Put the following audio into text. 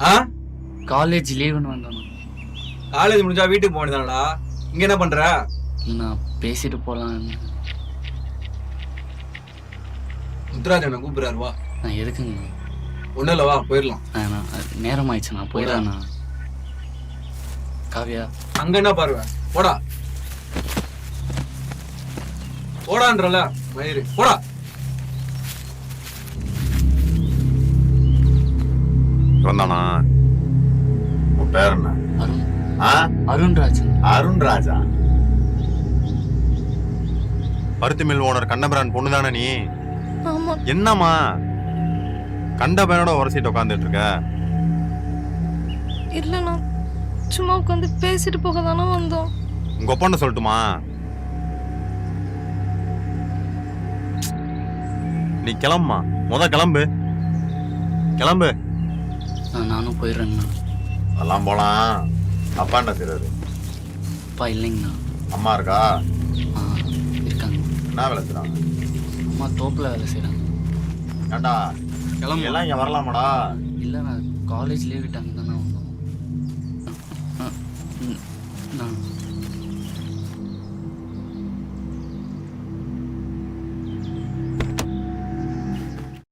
ஆ? College லீவுன்னு வந்தோண்ணா college முடிஞ்சா வீட்டுக்கு போனதானடா இங்க என்ன பண்ற? நான் பேசிட்டு போகலான்னு முத்துராஜ் என்ன கூப்பிடுறாரு வா. நான் எதுக்குங்க? ஒண்ணும் இல்ல வா போயிடலாம். நான் நேரம் ஆயிடுச்சு நான் போயிடுறேண்ணா காவியா. அங்க என்ன பாருவ? போடா. போடான்றல மயிறு. போடா. வந்தானா? உன் பேர் என்ன? அருண். ஆ? அருண்ராஜன். அருண் ராஜா. பருத்தி மில் ஓனர் கண்ணபிரான் பொண்ணு தானே நீ? ஆமா. என்னம்மா? கண்ட பையனோட உரசிட்டு உட்காந்துட்டு இருக்க இல்லைண்ணா சும்மா உட்காந்து பேசிட்டு போக தானே வந்தோம். உங்க ஒப்பனை சொல்லட்டுமா? நீ கிளம்புமா? முத கிளம்பு. கிளம்பு. நானும் போயிடுறேங்கண்ணா அதெல்லாம் போலாம். அப்பா என்ன செய்றாரு? அப்பா இல்லைங்கண்ணா. அம்மா இருக்கா? ஆ இருக்காங்க. என்ன வேலை செய்றாங்க? அம்மா தோப்பில் வேலை செய்கிறாங்க ஏண்டா? கிளம்பு எல்லாம் இங்க வரலாமாடா? இல்லை நான் காலேஜ் லீவ் விட்டாங்க தானே வந்தோம். நான்